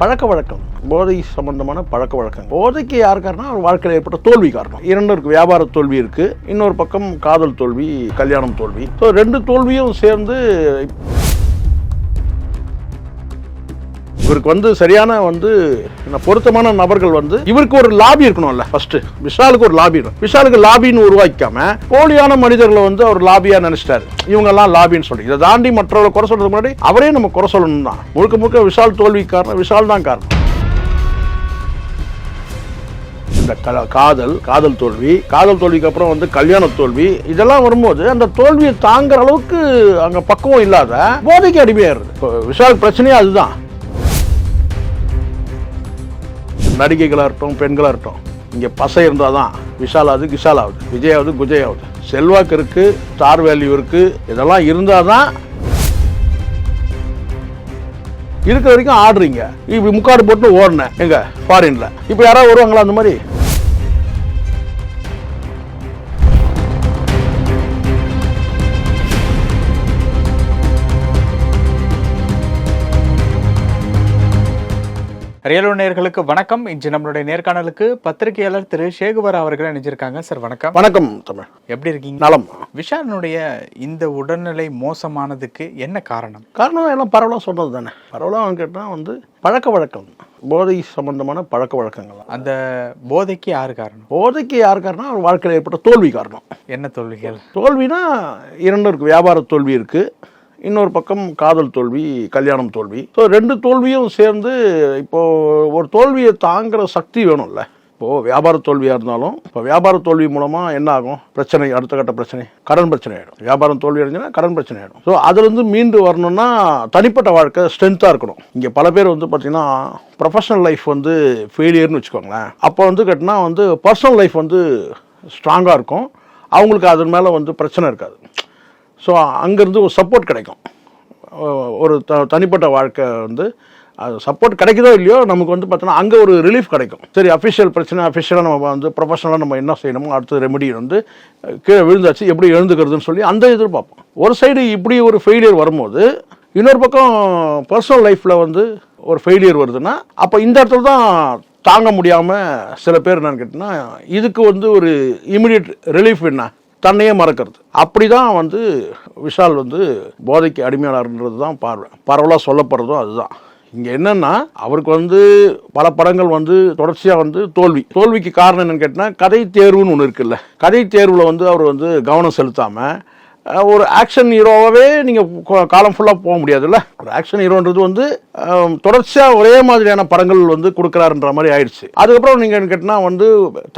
பழக்க வழக்கம். போதை சம்பந்தமான பழக்க வழக்கம் போதைக்கு யார் காரணம்? அவர் வாழ்க்கையில் ஏற்பட்ட தோல்வி காரணம். இரண்டு இருக்கு வியாபார தோல்வி இருக்கு. இன்னொரு பக்கம் காதல் தோல்வி கல்யாணம் தோல்வி. ஸோ ரெண்டு தோல்வியும் சேர்ந்து இவருக்கு வந்து சரியான வந்து என்ன பொருத்தமான நபர்கள் வந்து இவருக்கு ஒரு லாபி இருக்கணும்ல. ஃபர்ஸ்ட் விஷாலுக்கு ஒரு லாபி இருக்கும் விஷாலுக்கு லாபின்னு உருவாக்காம போலியான மனிதர்களை வந்து அவர் லாபியா நினைச்சிட்டாரு. இவங்க எல்லாம் லாபின்னு சொல்லி இதை தாண்டி மற்றவர்களை குறை சொல்றதுக்கு முன்னாடி அவரே நம்ம குறை சொல்லணும் தான் முழுக்க முழுக்க விஷால் தோல்வி காரணம் விஷால் தான் காரணம். இந்த காதல் காதல் தோல்வி காதல் தோல்விக்கு அப்புறம் வந்து கல்யாண தோல்வி இதெல்லாம் வரும்போது அந்த தோல்வியை தாங்குற அளவுக்கு அங்க பக்குவம் இல்லாத போதைக்கு அடிமையாயிருது இப்போ விஷால் பிரச்சனையே அதுதான். நடிகைகளாக இருக்கட்டும் பெண்களாக இருக்கட்டும் இங்கே பசை இருந்தால் தான் விஷால் ஆகுது கிஷால் ஆகுது விஜய் ஆகுது குஜய் ஆகுது செல்வாக்கு இருக்குது ஸ்டார் வேல்யூ இருக்குது இதெல்லாம் இருந்தால் தான் இருக்கிற வரைக்கும் ஆடுறீங்க. இப்படி முக்காடு போட்டு ஓடினேன். எங்கே? ஃபாரினில் இப்போ யாராவது வருவாங்களா அந்த மாதிரி? ரியலோ நேயர்களுக்கு வணக்கம். இன்று நம்மளுடைய நேர்காணலுக்கு பத்திரிகையாளர் திரு சேகுவரா அவர்கள் இணைஞ்சிருக்காங்க. சார் வணக்கம். வணக்கம் தமிழ். எப்படி இருக்கீங்க? நலம். விஷாலினுடைய இந்த உடல்நிலை மோசமானதுக்கு என்ன காரணம்? காரணம் எல்லாம் பரவலாக சொன்னது தானே. பரவலாக கேட்டால் வந்து பழக்க வழக்கம் போதை சம்பந்தமான பழக்க வழக்கங்கள். அந்த போதைக்கு யாரு காரணம்? போதைக்கு யார் காரணம்? அவர் வாழ்க்கையில் ஏற்பட்ட தோல்வி காரணம். என்ன தோல்விகள்? தோல்வினா இரண்டு இருக்கு. வியாபார தோல்வி இருக்கு. இன்னொரு பக்கம் காதல் தோல்வி கல்யாணம் தோல்வி. ஸோ ரெண்டு தோல்வியும் சேர்ந்து இப்போது ஒரு தோல்வியை தாங்குற சக்தி வேணும்ல. இப்போது வியாபார தோல்வியாக இருந்தாலும் இப்போ வியாபார தோல்வி மூலமாக என்ன ஆகும்? பிரச்சனை அடுத்த கட்ட பிரச்சனை கடன் பிரச்சனை ஆகிடும் வியாபாரம் தோல்வி அடைஞ்சுன்னா கடன் பிரச்சனை ஆயிடும். ஸோ அதுலேருந்து மீண்டு வரணும்னா தனிப்பட்ட வாழ்க்கை ஸ்ட்ரென்த்தாக இருக்கணும். இங்கே பல பேர் வந்து பார்த்திங்கன்னா ப்ரொஃபஷனல் லைஃப் வந்து ஃபெயிலியர்னு வச்சுக்கோங்களேன். அப்போ வந்து கேட்டினா வந்து பர்சனல் லைஃப் வந்து ஸ்ட்ராங்காக இருக்கும். அவங்களுக்கு அதன் மேலே வந்து பிரச்சனை இருக்காது. ஸோ அங்கேருந்து ஒரு சப்போர்ட் கிடைக்கும். ஒரு த தனிப்பட்ட வாழ்க்கை வந்து அது சப்போர்ட் கிடைக்குதோ இல்லையோ நமக்கு வந்து பார்த்தோன்னா அங்கே ஒரு ரிலீஃப் கிடைக்கும். சரி அஃபிஷியல் பிரச்சனை அஃபிஷியலாக நம்ம வந்து ப்ரொஃபஷனலாக நம்ம என்ன செய்யணுமோ அடுத்த ரெமெடி வந்து கீழே விழுந்தாச்சு எப்படி எழுந்துக்கிறதுன்னு சொல்லி அந்த எதிர்பார்ப்போம் ஒரு சைடு இப்படி ஒரு ஃபெயிலியர் வரும்போது இன்னொரு பக்கம் பர்சனல் லைஃப்பில் வந்து ஒரு ஃபெயிலியர் வருதுன்னா அப்போ இந்த இடத்துல தான் தாங்க முடியாமல் சில பேர் என்னன்னு கேட்டிங்கன்னா இதுக்கு வந்து ஒரு இமிடியட் ரிலீஃப் என்ன? தன்னையே மறக்கிறது. அப்படி தான் வந்து விஷால் வந்து போதைக்கு அடிமையாளர்ன்றது தான் பார்வை. பரவலாக சொல்லப்படுறதும் அதுதான். இங்கே என்னன்னா அவருக்கு வந்து பல படங்கள் வந்து தொடர்ச்சியாக வந்து தோல்வி. தோல்விக்கு காரணம் என்னன்னு கேட்டால் கதை தேர்வுன்னு ஒன்று இருக்குல்ல. கதை தேர்வில் வந்து அவர் வந்து கவனம் செலுத்தாமல் ஒரு ஆக்ஷன் ஹீரோவாகவே நீங்கள் காலம் ஃபுல்லாக போக முடியாதுல்ல. ஒரு ஆக்ஷன் ஹீரோன்றது வந்து தொடர்ச்சியாக ஒரே மாதிரியான படங்கள் வந்து கொடுக்குறாருன்ற மாதிரி ஆயிடுச்சு. அதுக்கப்புறம் நீங்கள் கேட்டால் வந்து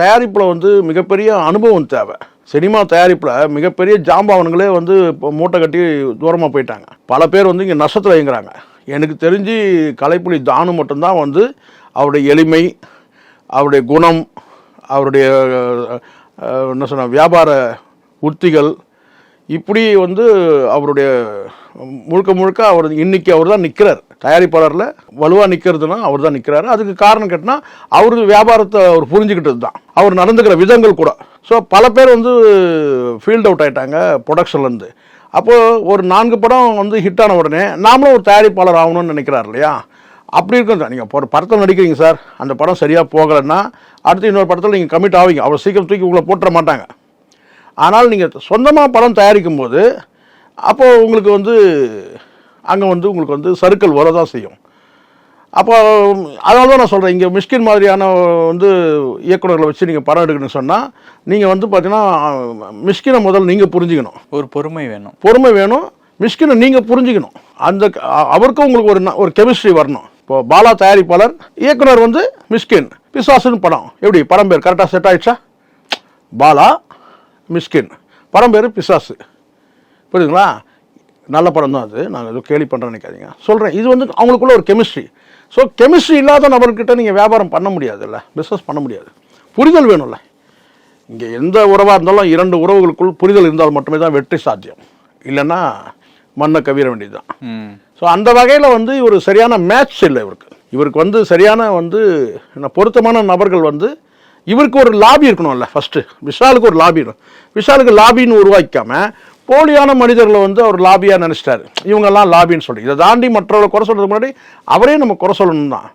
தயாரிப்பில் வந்து மிகப்பெரிய அனுபவம் தேவை. சினிமா தயாரிப்பில் மிகப்பெரிய ஜாம்பவன்களே வந்து இப்போ மூட்டை கட்டி தூரமாக போயிட்டாங்க. பல பேர் வந்து இங்கே நஷ்டத்தில் இயங்குறாங்க. எனக்கு தெரிஞ்சு கலைப்புலி தானு மட்டும்தான் வந்து அவருடைய எளிமை அவருடைய குணம் அவருடைய என்ன சொன்ன வியாபார உத்திகள் இப்படி வந்து அவருடைய முழுக்க முழுக்க அவர் இன்னைக்கு அவர் தான் நிற்கிறார் தயாரிப்பாளரில் வலுவாக நிற்கிறதுனா அவர் தான் நிற்கிறாரு அதுக்கு காரணம் கேட்டினா அவரு வியாபாரத்தை அவர் புரிஞ்சுக்கிட்டது தான். அவர் நடந்துக்கிற விதங்கள் கூட. ஸோ பல பேர் வந்து ஃபீல்ட் அவுட் ஆகிட்டாங்க ப்ரொடக்ஷன்லேருந்து அப்போது ஒரு நான்கு படம் வந்து ஹிட் ஆன உடனே நாமளும் ஒரு தயாரிப்பாளர் ஆகணும்னு நினைக்கிறார் இல்லையா? அப்படி இருக்கும் சார். நீங்கள் ஒரு படத்தில் நடிக்கிறீங்க சார். அந்த படம் சரியாக போகலைன்னா அடுத்து இன்னொரு படத்தில் நீங்கள் கமிட் ஆவீங்க. அவ்வளோ சீக்கிரம் தூக்கி உங்களை போட்டுற மாட்டாங்க. ஆனால் நீங்கள் சொந்தமாக படம் தயாரிக்கும் போது அப்போது உங்களுக்கு வந்து அங்கே வந்து உங்களுக்கு வந்து சறுக்கல் வரதான் செய்யும். அப்போ அதனால தான் நான் சொல்கிறேன் இங்கே மிஷ்கின் மாதிரியான வந்து இயக்குனர்களை வச்சு நீங்கள் படம் எடுக்கணும்னு சொன்னால் நீங்கள் வந்து பார்த்தீங்கன்னா மிஷ்கினை முதல்ல நீங்கள் புரிஞ்சுக்கணும். ஒரு பொறுமை வேணும். பொறுமை வேணும் மிஷ்கினை நீங்கள் புரிஞ்சுக்கணும். அந்த அவருக்கும் உங்களுக்கு ஒரு ஒரு கெமிஸ்ட்ரி வரணும். இப்போ பாலா தயாரிப்பாளர் இயக்குனர் வந்து மிஷ்கின் பிசாசுன்னு படம். எப்படி? படம் பேர் கரெக்டாக செட் ஆயிடுச்சா? பாலா மிஷ்கின். படம் பேர் பிசாசு. புரியுதுங்களா? நல்ல படம் தான் அது. நாங்கள் ஏதோ கேலி பண்ணுறேன்னு நினைக்காதீங்க. சொல்கிறேன் இது வந்து அவங்களுக்குள்ள ஒரு கெமிஸ்ட்ரி ஸோ கெமிஸ்ட்ரி இல்லாத நபர்கிட்ட நீங்கள் வியாபாரம் பண்ண முடியாதுல்ல. பிஸ்னஸ் பண்ண முடியாது. புரிதல் வேணும்ல. இங்கே எந்த உறவாக இருந்தாலும் இரண்டு உறவுகளுக்குள் புரிதல் இருந்தால் மட்டுமே தான் வெற்றி சாத்தியம். இல்லைன்னா மண்ணை கவிர வேண்டியதுதான். ம். ஸோ அந்த வகையில் வந்து ஒரு சரியான மேட்ச் இல்லை இவருக்கு. இவருக்கு வந்து சரியான வந்து பொருத்தமான நபர்கள் வந்து இவருக்கு ஒரு லாபி இருக்கணும்ல ஃபஸ்ட்டு விஷாலுக்கு ஒரு லாபி இருக்கும் விஷாலுக்கு லாபின்னு உருவாக்காமல் போலியான மனிதர்களை வந்து அவர் லாபியாக நினச்சிட்டாரு. இவங்கெல்லாம் லாபின்னு சொல்லி. இதை தாண்டி மற்றவர்களை குறை சொல்கிறதுக்கு முன்னாடி அவரே நம்ம குறை சொல்லணும் தான்.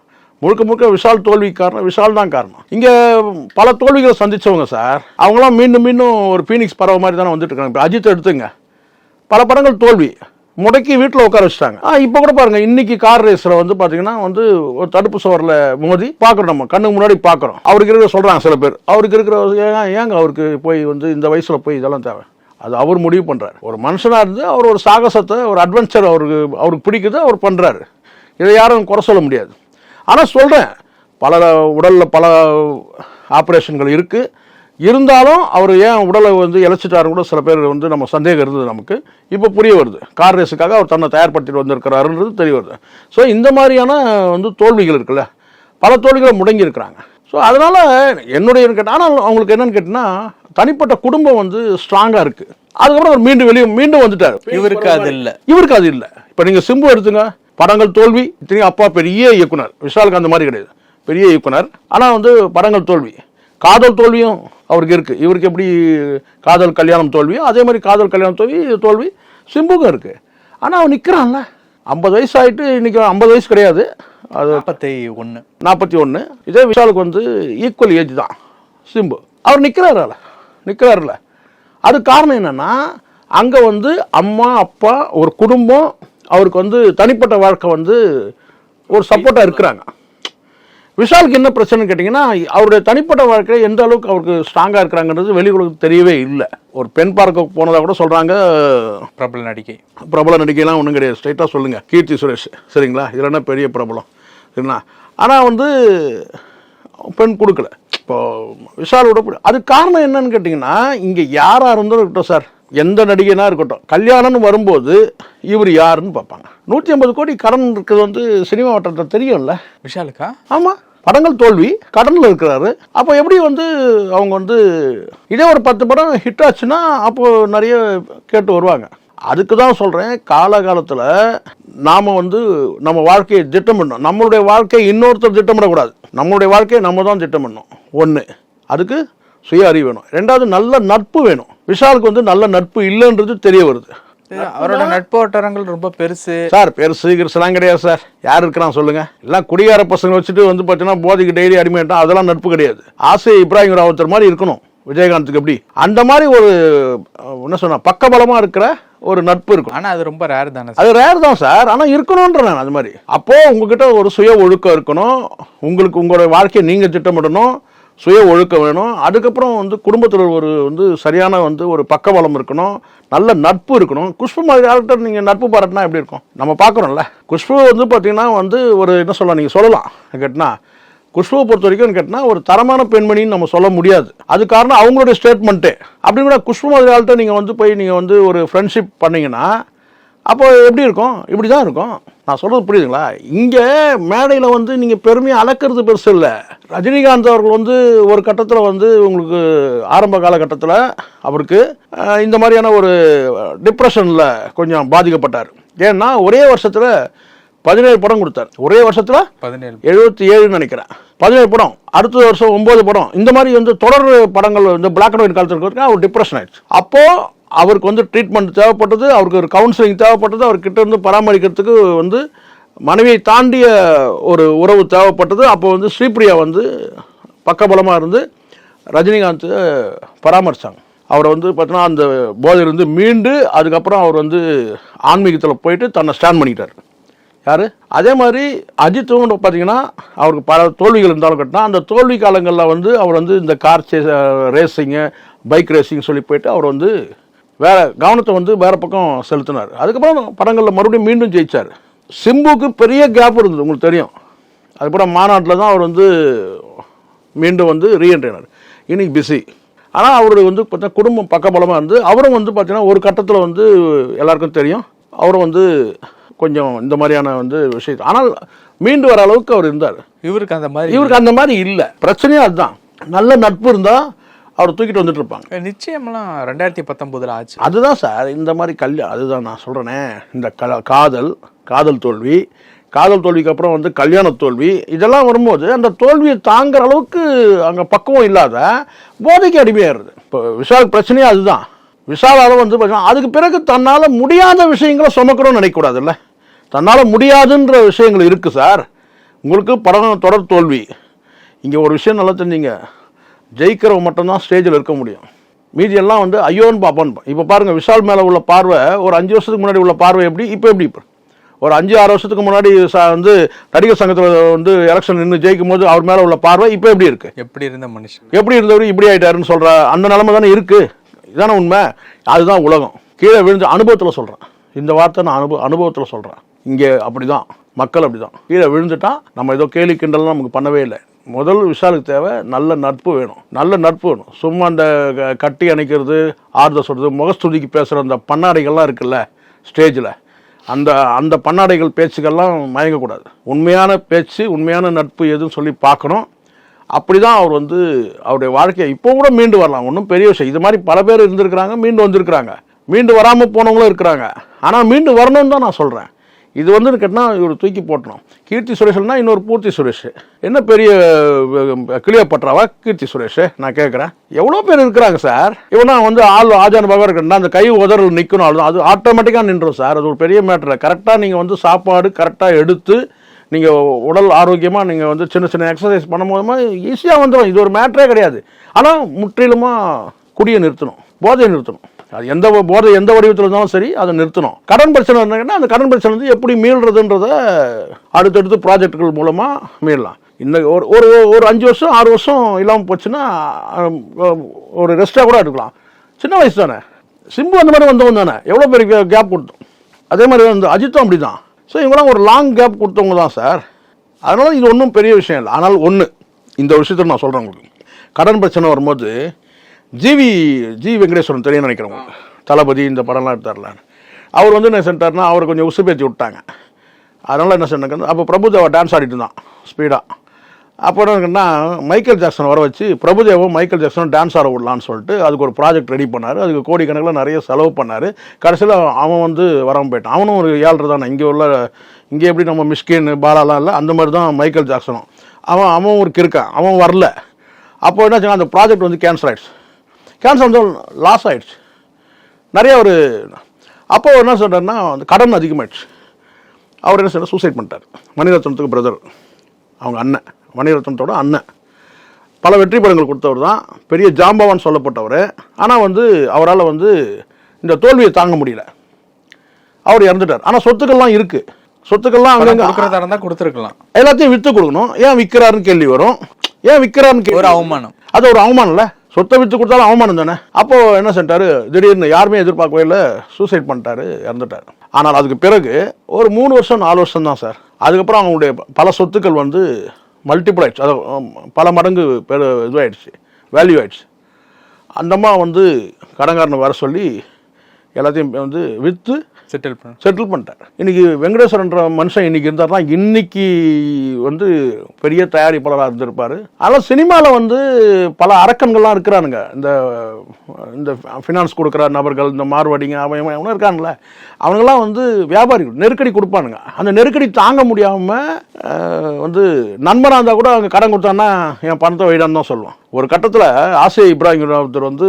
முழுக்க முழுக்க விஷால் தோல்வி காரணம் விஷால் தான் காரணம். இங்கே பல தோல்விகளை சந்தித்தவங்க சார் அவங்களாம் மீண்டும் மீண்டும் ஒரு பீனிக்ஸ் பறவை மாதிரி தானே வந்துட்டு இருக்காங்க. இப்போ அஜித் எடுத்துங்க. பல படங்கள் தோல்வி. முடக்கி வீட்டில் உட்கார வச்சுட்டாங்க. இப்போ கூட பாருங்க இன்னைக்கு கார் ரேஸில் வந்து பார்த்தீங்கன்னா வந்து ஒரு தடுப்பு சுவரில் மோதி பார்க்குறோம் நம்ம. கண்ணுக்கு முன்னாடி பார்க்குறோம் அவருக்கு இருக்கிற சொல்கிறாங்க சில பேர். அவருக்கு இருக்கிற ஏங்க அவருக்கு போய் வந்து இந்த வயசில் போய் இதெல்லாம் தேவை? அது அவர் முடிவு பண்ணுறாரு ஒரு மனுஷனாக இருந்து அவர் ஒரு சாகசத்தை ஒரு அட்வென்ச்சர் அவருக்கு அவருக்கு பிடிக்குது அவர் பண்ணுறாரு இதை யாரும் குறை சொல்ல முடியாது. ஆனால் சொல்கிறேன் பல உடலில் பல ஆப்ரேஷன்கள் இருக்குது இருந்தாலும் அவர் ஏன் உடலை வந்து இழைச்சிட்டாரு கூட சில பேர் வந்து நம்ம சந்தேகம் இருந்தது நமக்கு. இப்போ புரிய வருது. கார் ரேஸுக்காக அவர் தன்னை தயார்படுத்திட்டு வந்திருக்கிறாருன்றது தெரிய வருது. ஸோ இந்த மாதிரியான வந்து தோல்விகள் இருக்குல்ல பல தோல்விகளை முடங்கி இருக்கிறாங்க. ஸோ அதனால் என்னுடைய கேட்டால் ஆனால் அவங்களுக்கு என்னன்னு கேட்டிங்கன்னா தனிப்பட்ட குடும்பம் வந்து ஸ்ட்ராங்காக இருக்குது அதுக்கப்புறம் அவர் மீண்டும் வெளியே மீண்டும் வந்துட்டார். இவருக்கு அது இல்ல. இவருக்கு அது இல்லை. இப்போ நீங்கள் சிம்பு எடுத்துங்க. படங்கள் தோல்வி இத்தனையும் அப்பா பெரிய இயக்குனர். விஷாலுக்கு அந்த மாதிரி கிடையாது. பெரிய இயக்குனர். ஆனால் வந்து படங்கள் தோல்வி. காதல் தோல்வியும் அவருக்கு இருக்கு. இவருக்கு எப்படி காதல் கல்யாணம் தோல்வியோ அதே மாதிரி காதல் கல்யாணம் தோல்வி தோல்வி. சிம்புக்கும் இருக்கு. ஆனால் அவன் நிற்கிறான்ல ஐம்பது வயசு ஆயிட்டு இன்னைக்கு ஐம்பது வயசு கிடையாது. அது நாற்பத்தி ஒண்ணு நாற்பத்தி ஒன்று இதே விஷாலுக்கு வந்து ஈக்குவல் ஏஜ் தான். சிம்பு. அவர் நிற்கிறாருல நிற்கிறாருல அது காரணம் என்னன்னா அங்கே வந்து அம்மா அப்பா ஒரு குடும்பம் அவருக்கு வந்து தனிப்பட்ட வாழ்க்கை வந்து ஒரு சப்போர்ட்டாக இருக்கிறாங்க. விஷாலுக்கு என்ன பிரச்சனைன்னு கேட்டிங்கன்னா அவருடைய தனிப்பட்ட வாழ்க்கை எந்த அளவுக்கு அவருக்கு ஸ்ட்ராங்காக இருக்கிறாங்கன்றது வெளி உலகத்துக்கு தெரியவே இல்லை. ஒரு பெண் பார்க்க போனதாக கூட சொல்கிறாங்க பிரபல நடிகை. பிரபல நடிகைலாம் ஒன்றும் கிடையாது. ஸ்ட்ரைட்டாக சொல்லுங்கள் கீர்த்தி சுரேஷ். சரிங்களா? இதில் என்ன பெரிய பிரபலம்? சரிங்களா? ஆனால் வந்து பெண் கொடுக்கல. இப்போ விஷாலோட பு- அது காரணம் என்னன்னு கேட்டிங்கன்னா இங்கே யாராக இருந்தாலும் இருக்கட்டும் சார். எந்த நடிகைனா இருக்கட்டும். கல்யாணம்னு வரும்போது இவர் யாருன்னு பார்ப்பாங்க. நூற்றி ஐம்பது கோடி கடன் இருக்கிறது வந்து சினிமா வட்டத்தில் தெரியும்ல. விஷாலுக்கா? ஆமாம் படங்கள் தோல்வி கடனில் இருக்கிறாரு. அப்போ எப்படி வந்து அவங்க வந்து இதே ஒரு பத்து படம் ஹிட் ஆச்சுன்னா அப்போ நிறைய கேட்டு வருவாங்க. அதுக்கு தான் சொல்கிறேன் காலகாலத்தில் நாம் வந்து நம்ம வாழ்க்கையை திட்டமிடணும் நம்மளுடைய வாழ்க்கையை இன்னொருத்தர் திட்டமிடக்கூடாது. நம்மளுடைய வாழ்க்கையை நம்ம தான் திட்டமிடணும் ஒன்று அதுக்கு சுய அறிவு வேணும். ரெண்டாவது நல்ல நட்பு வேணும். விஷாலுக்கு வந்து நல்ல நட்பு இல்லைன்றது தெரிய வருது. அவரோட நட்பு வட்டாரங்கள் ரொம்ப பெருசு. சார் பெருசு கிருஷ்ணலாம் கிடையாது சார். யார் இருக்கிறான் சொல்லுங்க. எல்லாம் குடிகார பசங்க வச்சுட்டு வந்து பார்த்தீங்கன்னா போதைக்கு டெய்லி அடிமையிட்டா அதெல்லாம் நட்பு கிடையாது. ஆசை இப்ராஹிம் ராவத்தர் மாதிரி இருக்கணும். விஜயகாந்துக்கு எப்படி? அந்த மாதிரி ஒரு என்ன சொன்னா பக்கபலமா இருக்கிற ஒரு நட்பு இருக்கும். ஆனா அது ரொம்ப ரேர் தானே அது ரேர் தான் சார். ஆனால் இருக்கணுன்ற நான் அது மாதிரி. அப்போ உங்ககிட்ட ஒரு சுய ஒழுக்கம் இருக்கணும். உங்களுக்கு உங்களோட வாழ்க்கையை நீங்க திட்டமிடணும். சுய ஒழுக்கம் வேணும். அதுக்கப்புறம் வந்து குடும்பத்தில் ஒரு வந்து சரியான வந்து ஒரு பக்கபலம் இருக்கணும். நல்ல நட்பு இருக்கணும். குஷ்பு மாதிரி ஆள்கிட்ட நீங்கள் நட்பு பாராட்டினா எப்படி இருக்கும்? நம்ம பார்க்குறோம்ல. குஷ்பு வந்து பார்த்தீங்கன்னா வந்து ஒரு என்ன சொல்லலாம் நீங்கள் சொல்லலாம் கேட்டினா. குஷ்புவை பொறுத்த வரைக்கும் கேட்டினா ஒரு தரமான பெண்மணின்னு நம்ம சொல்ல முடியாது. அது காரணம் அவங்களுடைய ஸ்டேட்மெண்ட்டு அப்படின்னு கூட குஷ்பு மாதிரி ஆள்கிட்ட நீங்கள் வந்து போய் நீங்கள் வந்து ஒரு ஃப்ரெண்ட்ஷிப் பண்ணிங்கன்னா அப்போ எப்படி இருக்கும்? இப்படி தான் இருக்கும். நான் சொல்கிறது புரியுதுங்களா? இங்கே மேடையில் வந்து நீங்கள் பெருமையை அளக்கிறது பெருசு இல்லை. ரஜினிகாந்த் அவர்கள் வந்து ஒரு கட்டத்தில் வந்து உங்களுக்கு ஆரம்ப காலகட்டத்தில் அவருக்கு இந்த மாதிரியான ஒரு டிப்ரெஷனில் கொஞ்சம் பாதிக்கப்பட்டார். ஏன்னா ஒரே வருஷத்தில் பதினேழு படம் கொடுத்தார். ஒரே வருஷத்தில் பதினேழு. எழுபத்தி ஏழுன்னு நினைக்கிறேன். பதினேழு படம் அடுத்த வருஷம் ஒன்பது படம் இந்த மாதிரி வந்து தொடர் படங்கள் வந்து பிளாக் அண்ட் ஒயிட் காலத்தில் அவர் டிப்ரெஷன் ஆயிடுச்சு. அப்போ அவருக்கு வந்து ட்ரீட்மெண்ட் தேவைப்பட்டது அவருக்கு ஒரு கவுன்சிலிங் தேவைப்பட்டது அவர்கிட்ட இருந்து பராமரிக்கிறதுக்கு வந்து மனைவியை தாண்டிய ஒரு உறவு தேவைப்பட்டது. அப்போ வந்து ஸ்ரீபிரியா வந்து பக்கபலமாக இருந்து ரஜினிகாந்த் பராமரித்தாங்க அவரை வந்து பார்த்தீங்கன்னா அந்த போதையிலிருந்து மீண்டு அதுக்கப்புறம் அவர் வந்து ஆன்மீகத்தில் போயிட்டு தன்னை ஸ்டாண்ட் பண்ணிக்கிட்டார். யார்? அதே மாதிரி அஜித்தும் பார்த்தீங்கன்னா அவருக்கு பல தோல்விகள் இருந்தாலும் கட்டினா அந்த தோல்வி காலங்களில் வந்து அவர் வந்து இந்த கார் ரேசிங்கு பைக் ரேசிங் சொல்லி போயிட்டு அவர் வந்து வேற கவனத்தை வந்து வேற பக்கம் செலுத்தினார். அதுக்கப்புறம் படங்களில் மறுபடியும் மீண்டும் ஜெயிச்சார். சிம்புக்கு பெரிய கேப் இருந்தது உங்களுக்கு தெரியும். அதுக்கப்புறம் மாநாட்டில் தான் அவர் வந்து மீண்டும் வந்து ரீஎன்ட்ரினார் இன்னைக்கு பிஸி ஆனால் அவரு வந்து பார்த்தா குடும்பம் பக்கபலமாக இருந்து அவரும் வந்து பார்த்தீங்கன்னா ஒரு கட்டத்தில் வந்து எல்லாருக்கும் தெரியும். அவரும் வந்து கொஞ்சம் இந்த மாதிரியான வந்து விஷயம் ஆனால் மீண்டு வர அளவுக்கு அவர் இருந்தார். இவருக்கு அந்த மாதிரி இவருக்கு அந்த மாதிரி இல்லை. பிரச்சனையும் அதுதான். நல்ல நட்பு இருந்தால் அவர் தூக்கிட்டு வந்துட்டு இருப்பாங்க நிச்சயம்லாம் ரெண்டாயிரத்தி பத்தொன்பதுல ஆச்சு. அதுதான் சார் இந்த மாதிரி கல்யாணம் அதுதான் நான் சொல்கிறேனே இந்த கல காதல் காதல் தோல்வி காதல் தோல்விக்கு அப்புறம் வந்து கல்யாண தோல்வி இதெல்லாம் வரும்போது அந்த தோல்வியை தாங்குற அளவுக்கு அங்கே பக்குவம் இல்லாத போதைக்கு அடிமையாயிருது. இப்போ விஷால் பிரச்சனையே அதுதான். விஷாலால் வந்து பார்த்தீங்கன்னா அதுக்கு பிறகு தன்னால் முடியாத விஷயங்களை சுமக்கணும்னு நினைக்கக்கூடாதுல்ல. தன்னால் முடியாதுன்ற விஷயங்கள் இருக்குது சார். உங்களுக்கு படம் தொடர் தோல்வி. இங்கே ஒரு விஷயம் நல்லா தெரிஞ்சுங்க. ஜெயிக்கிறவங்க மட்டும்தான் ஸ்டேஜில் இருக்க முடியும். மீதி எல்லாம் வந்து ஐயோன்னு பார்ப்போம். இப்போ பாருங்கள் விஷால் மேலே உள்ள பார்வை ஒரு அஞ்சு வருஷத்துக்கு முன்னாடி உள்ள பார்வை எப்படி இப்போ எப்படி இப்போ? ஒரு அஞ்சு ஆறு வருஷத்துக்கு முன்னாடி ச- வந்து நடிகர் சங்கத்தில் வந்து எலெக்ஷன் நின்று ஜெயிக்கும் போது அவர் மேலே உள்ள பார்வை இப்போ எப்படி இருக்கு? எப்படி இருந்த மனுஷன்? எப்படி இருந்தவர் இப்படி ஆயிட்டாருன்னு சொல்ற அந்த நிலைமை தானே இருக்கு. இதானே உண்மை? அதுதான் உலகம். கீழே விழுந்த அனுபவத்தில் சொல்கிறேன் இந்த வார்த்தை நான் அனுபவ அனுபவத்தில் சொல்கிறேன் இங்கே அப்படிதான். மக்கள் அப்படிதான். கீழே விழுந்துட்டா நம்ம ஏதோ கேலி கிண்டல்லாம் நமக்கு பண்ணவே இல்லை. முதல் விஷாலுக்கு தேவை நல்ல நட்பு வேணும். நல்ல நட்பு வேணும். சும்மா அந்த க- கட்டி அணைக்கிறது ஆறுதல் சொல்கிறது முகஸ்துதிக்கு பேசுகிற அந்த பண்ணாடைகள்லாம் இருக்குல்ல ஸ்டேஜில். அந்த அந்த பண்ணாடைகள் பேச்சுக்கெல்லாம் மயங்கக்கூடாது. உண்மையான பேச்சு உண்மையான நட்பு எதுன்னு சொல்லி பார்க்கணும். அப்படி தான் அவர் வந்து அவருடைய வாழ்க்கையை இப்போ கூட மீண்டு வரலாம். ஒன்றும் பெரிய விஷயம். இது மாதிரி பல பேர் இருந்திருக்கிறாங்க மீண்டு வந்திருக்கிறாங்க. மீண்டு வராமல் போனவங்களும் இருக்கிறாங்க. ஆனால் மீண்டு வரணும்னு தான் நான் சொல்கிறேன் இது வந்து கேட்டால் இவர் தூக்கி போட்டணும் கீர்த்தி சுரேஷ்னா இன்னொரு பூர்த்தி சுரேஷ். என்ன பெரிய கிளியோபட்ராவா? கீர்த்தி சுரேஷ். நான் கேட்குறேன் எவ்வளோ பேர் இருக்கிறாங்க சார்? இவனா வந்து ஆள் ஆஜான பகவான் இருக்கா அந்த கை உதறல் நிற்கணும் அவ்வளோதான் அது ஆட்டோமேட்டிக்காக நின்றோம் சார். அது ஒரு பெரிய மேட்ரு கரெக்டாக நீங்கள் வந்து சாப்பாடு கரெக்டாக எடுத்து நீங்கள் உடல் ஆரோக்கியமாக நீங்கள் வந்து சின்ன சின்ன எக்ஸசைஸ் பண்ணும்போது ஈஸியாக வந்துடும் இது ஒரு மேட்ரே கிடையாது. ஆனால் முற்றிலுமாக குடியை நிறுத்தணும். போதையை நிறுத்தணும். அது எந்த போதை எந்த வடிவத்தில் இருந்தாலும் சரி அதை நிறுத்தணும். கடன் பிரச்சனை இருந்தாங்கன்னா அந்த கடன் பிரச்சனை வந்து எப்படி மீள்றதுன்றத அடுத்தடுத்து ப்ராஜெக்டுகள் மூலமாக மீளலாம் இந்த ஒரு ஒரு ஒரு அஞ்சு வருஷம் ஆறு வருஷம் இல்லாமல் போச்சுன்னா ஒரு ரெஸ்ட்டாக கூட எடுக்கலாம். சின்ன வயசு தானே. சிம்பு அந்த மாதிரி வந்தவங்க தானே. எவ்வளோ பெரிய கேப் கொடுத்தோம். அதே மாதிரி வந்து அஜித்தும் அப்படி தான் ஸோ இவங்களாம் ஒரு லாங் கேப் கொடுத்தவங்க தான் சார் அதனால் இது ஒன்றும் பெரிய விஷயம் இல்லை. ஆனால் ஒன்று இந்த விஷயத்தில் நான் சொல்கிறேன் உங்களுக்கு. கடன் பிரச்சனை வரும்போது ஜிவி ஜி வெங்கடேஸ்வரன் தெரியும் நினைக்கிறேன் உங்களுக்கு தளபதி இந்த படம்லாம் எடுத்தார்ல. அவர் வந்து என்ன செஞ்சார்னா அவர் கொஞ்சம் உசு பேச்சு விட்டாங்க. அதனால் என்ன சொன்னாங்க அப்போ பிரபுதேவா டான்ஸ் ஆடிட்டு இருந்தான் ஸ்பீடாக அப்போ என்னன்னா மைக்கேல் ஜாக்சன் வர வச்சு பிரபுதேவும் மைக்கேல் ஜாக்சனும் டான்ஸ் ஆட விடலான்னு சொல்லிட்டு அதுக்கு ஒரு ப்ராஜெக்ட் ரெடி பண்ணார். அதுக்கு கோடிக்கணக்கில் நிறைய செலவு பண்ணார். கடைசியில் அவன் வந்து வராமல் போயிட்டான். அவனும் ஒரு ஏழ்ரை தானே. இங்கே உள்ள இங்கே எப்படி நம்ம மிஸ்கின் பாலாலாம் இல்லை அந்த மாதிரி தான் மைக்கேல் ஜாக்சனும். அவன் அவன் ஒரு கிறுக்கான் அவன் வரல. அப்போ என்ன சொன்னா, அந்த ப்ராஜெக்ட் வந்து கேன்சல் ஆயிடுச்சு. கேன்சல் வந்து லாஸ் ஆயிடுச்சு நிறைய ஒரு அப்போ என்ன சொல்கிறாருன்னா அந்த கடன் அதிகமாயிடுச்சு. அவர் என்ன சொன்னார் சூசைட் பண்ணிட்டார். மணிரத்னத்துக்கு பிரதர் அவங்க அண்ணன். மணிரத்னத்தோட அண்ணன். பல வெற்றி படங்கள் கொடுத்தவர் தான். பெரிய ஜாம்பவான் சொல்லப்பட்டவர். ஆனால் வந்து அவரால் வந்து இந்த தோல்வியை தாங்க முடியல. அவர் இறந்துட்டார். ஆனால் சொத்துக்கள்லாம் இருக்கு. சொத்துக்கள்லாம் அங்கங்க கொடுக்கறதா இருந்தா கொடுத்துருக்கலாம். எல்லாத்தையும் வித்து கொடுக்கணும். ஏன் விற்கிறாருன்னு கேள்வி வரும். ஏன் விற்கிறாருன்னு கேள்வி ஒரு அவமானம். அது ஒரு அவமானம்ல சொத்தை விற்று கொடுத்தாலும் அவமானம் தானே? அப்போ என்ன செஞ்சாரு? திடீர்னு யாருமே எதிர்பார்க்கவே இல்லை. சூசைட் பண்ணிட்டாரு இறந்துட்டாரு. ஆனால் அதுக்கு பிறகு ஒரு மூணு வருஷம் நாலு வருஷம் தான் சார். அதுக்கப்புறம் அவங்களுடைய பல சொத்துக்கள் வந்து மல்டிபிள் ஆயிடுச்சு. அது பல மடங்கு பெரு இதுவாயிடுச்சு வேல்யூ ஆயிடுச்சு. அந்தம்மா வந்து கடன்காரனை வர சொல்லி எல்லாத்தையும் வந்து விற்று செட்டில் பண்ண. செட்டில் பண்ணிட்டார் இன்னைக்கு வெங்கடேஸ்வரன்ற மனுஷன் இன்னைக்கு தான் இன்னைக்கு வந்து பெரிய தயாரிப்பாளராக இருந்திருப்பார். ஆனால் சினிமாவில் வந்து பல அரக்கன்கள்லாம் இருக்கிறானுங்க. இந்த இந்த ஃபினான்ஸ் கொடுக்குற நபர்கள் இந்த மார்வாடிங்க அவன் அவனும் இருக்காங்கள அவங்களாம் வந்து வியாபாரிகள் நெருக்கடி கொடுப்பானுங்க. அந்த நெருக்கடி தாங்க முடியாமல் வந்து நண்பனாக இருந்தால் கூட அவங்க கடன் கொடுத்தான்னா என் பணத்தை வைடான்னு தான் சொல்லுவான். ஒரு கட்டத்தில் ஆசிய இப்ராஹிம் ஒருத்தர் வந்து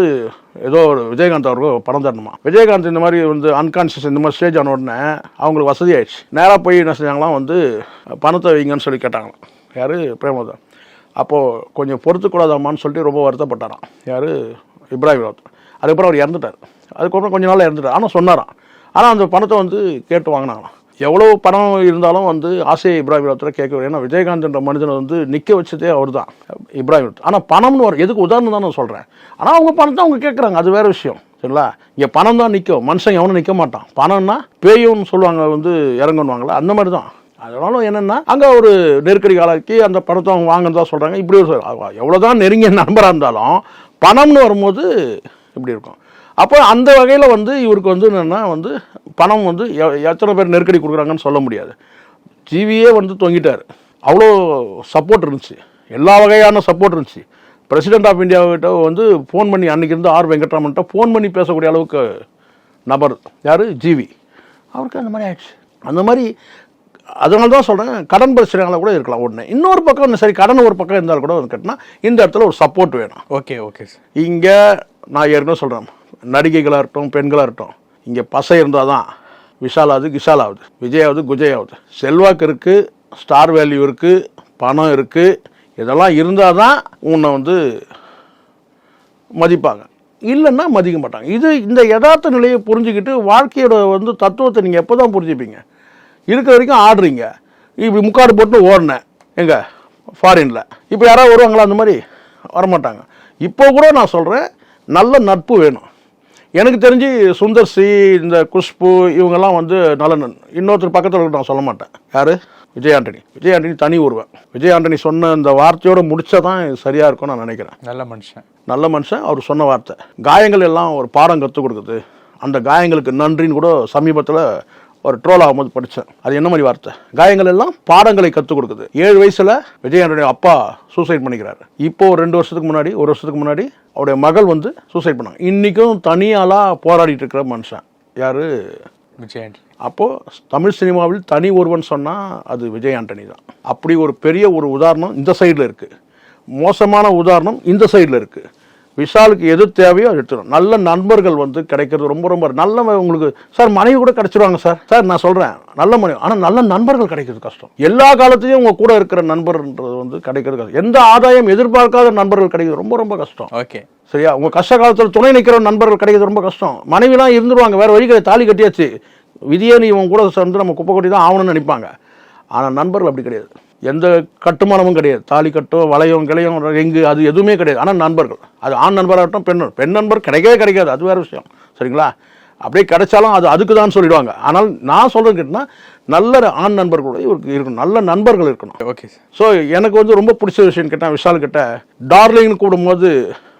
ஏதோ ஒரு விஜயகாந்த் அவருக்கு பணம் தரணுமா? விஜயகாந்த் இந்த மாதிரி வந்து அன்கான்சியஸ் இந்த மாதிரி ஸ்டேஜ் ஆன உடனே அவங்களுக்கு வசதி ஆயிடுச்சு நேராக போய் என்ன செஞ்சாங்களாம் வந்து பணத்தை வைங்கன்னு சொல்லி கேட்டாங்களாம். யார்? பிரேமதா அப்போது கொஞ்சம் பொறுத்துக்கூடாதாமான்னு சொல்லிட்டு ரொம்ப வருத்தப்பட்டாராம். யார்? இப்ராஹிம் ராவத் அதுக்கப்புறம் அவர் இறந்துட்டார். அதுக்கப்புறம் கொஞ்ச நாள் இறந்துட்டார். ஆனால் சொன்னாராம். ஆனால் அந்த பணத்தை வந்து கேட்டு வாங்கினாங்களாம். எவ்வளோ பணம் இருந்தாலும் வந்து ஆசையை இப்ராஹிம் ராவத்தில் கேட்க ஏன்னா விஜயகாந்த்ன்ற மனிதனை வந்து நிற்க வச்சதே அவர் தான் இப்ராஹிம் ஆனால் பணம்னு வரும் எதுக்கு உதாரணம் தான் நான் சொல்கிறேன் ஆனால் அவங்க பணத்தை அவங்க கேட்குறாங்க அது வேற விஷயம் சரிங்களா? இங்கே பணம் தான் நிற்கும் மனுஷன் எவனும் நிற்க மாட்டான். பணம்னா பேயும்னு சொல்லுவாங்க வந்து இறங்கணுவாங்களா அந்த மாதிரி தான் அதனால என்னென்னா அங்கே ஒரு நெருக்கடி காலக்கி அந்த பணத்தை அவங்க வாங்கினதா சொல்கிறாங்க இப்படி ஒரு எவ்வளோதான் நெருங்கிய நண்பராக இருந்தாலும் பணம்னு வரும்போது இப்படி இருக்கும். அப்போ அந்த வகையில் வந்து இவருக்கு வந்து என்னென்னா வந்து பணம் வந்து எத்தனை பேர் நெருக்கடி கொடுக்குறாங்கன்னு சொல்ல முடியாது. ஜிவியே வந்து தொங்கிட்டார். அவ்வளோ சப்போர்ட் இருந்துச்சு. எல்லா வகையான சப்போர்ட் இருந்துச்சு. பிரசிடென்ட் ஆஃப் இந்தியாவிட்ட வந்து ஃபோன் பண்ணி அன்னைக்கு இருந்து ஆர் வெங்கட்ராமன்ட்ட ஃபோன் பண்ணி பேசக்கூடிய அளவுக்கு நபர் யார்? ஜிவி. அவருக்கு அந்த மாதிரி ஆயிடுச்சு. அந்த மாதிரி அதனால தான் சொல்கிறேன் கடன் பிரச்சனைகளை கூட இருக்கலாம் ஒன்று இன்னொரு பக்கம் சரி கடன் ஒரு பக்கம் இருந்தாலும் கூட வந்து கேட்டினா இந்த இடத்துல ஒரு சப்போர்ட் வேணும். ஓகே ஓகே சார் இங்கே நான் ஏற்கனவே சொல்கிறேன் நடிகைகளாக இருக்கட்டும் பெண்களாக இருக்கட்டும் இங்கே பசை இருந்தால் தான் விஷாலாவது கிஷாலாவது விஜயாவது குஜயாவது. செல்வாக்கு இருக்குது ஸ்டார் வேல்யூ இருக்குது பணம் இருக்குது இதெல்லாம் இருந்தால் தான் உன்னை வந்து மதிப்பாங்க. இல்லைன்னா மதிக்க மாட்டாங்க. இது இந்த யதார்த்த நிலையை புரிஞ்சுக்கிட்டு வாழ்க்கையோட வந்து தத்துவத்தை நீங்கள் எப்போ தான் புரிஞ்சுப்பீங்க? இருக்கிற வரைக்கும் ஆடுறீங்க. இப்படி முக்காடு போட்டு ஓடினேன். எங்கே? ஃபாரினில் இப்போ யாராவது வருவாங்களா? அந்த மாதிரி வரமாட்டாங்க. இப்போ கூட நான் சொல்கிறேன் நல்ல நட்பு வேணும். எனக்கு தெரிஞ்சு சுந்தர் சி இந்த குஷ்பு இவங்கெல்லாம் வந்து நல்ல நன் இன்னொருத்தர் பக்கத்தில் இருக்க நான் சொல்ல மாட்டேன். யார்? விஜய் ஆண்டனி. விஜய் ஆண்டனி தனி ஒருவன். விஜய் ஆண்டனி சொன்ன அந்த வார்த்தையோட முடிச்சா தான் சரியாக இருக்கும்னு நான் நினைக்கிறேன். நல்ல மனுஷன். நல்ல மனுஷன் அவர் சொன்ன வார்த்தை. காயங்கள் எல்லாம் ஒரு பாடம் கற்றுக் கொடுக்குது. அந்த காயங்களுக்கு நன்றின்னு கூட சமீபத்தில் ஒரு ட்ரோல் ஆகும்போது படித்தேன் அது என்ன மாதிரி வார்த்தை? காயங்கள் எல்லாம் பாடங்களை கற்றுக் கொடுக்குது. ஏழு வயசில் விஜய் ஆண்டனி அப்பா சூசைட் பண்ணிக்கிறாரு. இப்போ ஒரு ரெண்டு வருஷத்துக்கு முன்னாடி ஒரு வருஷத்துக்கு முன்னாடி அவருடைய மகள் வந்து சூசைட் பண்ணாங்க. இன்றைக்கும் தனியாளாக போராடிட்டு இருக்கிற மனுஷன். யார்? விஜய் ஆண்டனி அப்போது தமிழ் சினிமாவில் தனி ஒருவன் சொன்னால் அது விஜய் ஆண்டனி தான். அப்படி ஒரு பெரிய ஒரு உதாரணம் இந்த சைடில் இருக்குது மோசமான உதாரணம் இந்த சைடில் இருக்குது விஷாலுக்கு எது தேவையோ அது எடுத்துடும் நல்ல நண்பர்கள் வந்து கிடைக்கிறது ரொம்ப ரொம்ப நல்ல உங்களுக்கு சார் மனைவி கூட கிடைச்சிருவாங்க சார். சார் நான் சொல்கிறேன் நல்ல மனைவி. ஆனால் நல்ல நண்பர்கள் கிடைக்கிறது கஷ்டம். எல்லா காலத்துலையும் உங்கள் கூட இருக்கிற நண்பர்ன்றது வந்து கிடைக்கிறது கஷ்டம். எந்த ஆதாயம் எதிர்பார்க்காத நண்பர்கள் கிடைக்கிறது ரொம்ப ரொம்ப கஷ்டம். ஓகே. சரியா? உங்க கஷ்ட காலத்தில் துணை நிற்கிற நண்பர்கள் கிடைக்கிறது ரொம்ப கஷ்டம். மனைவிலாம் இருந்துருவாங்க. வேற வழி கிடையாது தாலி கட்டியாச்சு. விதியே நீ உன் கூட சேர்ந்து நம்ம குப்பை கொட்டி தான் ஆகணும்னு நினைப்பாங்க. ஆனால் நண்பர்கள் அப்படி கிடையாது. எந்த கட்டுமானமும் கிடையாது. தாலி கட்டோ வளையம் கிளையம் எங்கு அது எதுவுமே கிடையாது. ஆனால் நண்பர்கள். அது ஆண் நண்பராகட்டும் பெண். பெண் நண்பர் கிடைக்கவே கிடைக்காது. அது வேற விஷயம். சரிங்களா? அப்படியே கிடைச்சாலும் அது அதுக்கு தான் சொல்லிடுவாங்க. ஆனால் நான் சொல்றது கேட்டால் நல்ல ஆண் நண்பர்களோட இவருக்கு இருக்கணும். நல்ல நண்பர்கள் இருக்கணும். Okay sir. ஸோ எனக்கு வந்து ரொம்ப பிடிச்ச விஷயம் கேட்டேன் விஷால் கிட்ட டார்லிங்னு கூப்பிடும்போது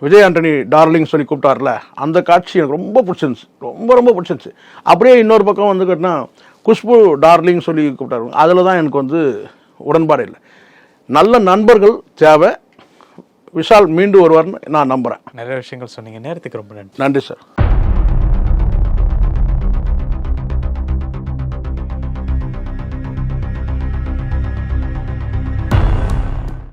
விஜய் ஆண்டனி டார்லிங் சொல்லி கூப்பிட்டார்ல அந்த காட்சி எனக்கு ரொம்ப பிடிச்சிருந்துச்சு. ரொம்ப ரொம்ப பிடிச்சிருந்துச்சு. அப்படியே இன்னொரு பக்கம் வந்து கேட்டினா குஷ்பு டார்லிங் சொல்லி கூப்பிட்டாரு. அதில் தான் எனக்கு வந்து உடன்பாடு இல்லை. நல்ல நண்பர்கள் தேவை. விஷால் மீண்டு வருவார்னு நான் நம்புகிறேன் நிறைய விஷயங்கள் சொன்னீங்க. நேரத்துக்கு ரொம்ப நன்றி. நன்றி சார்.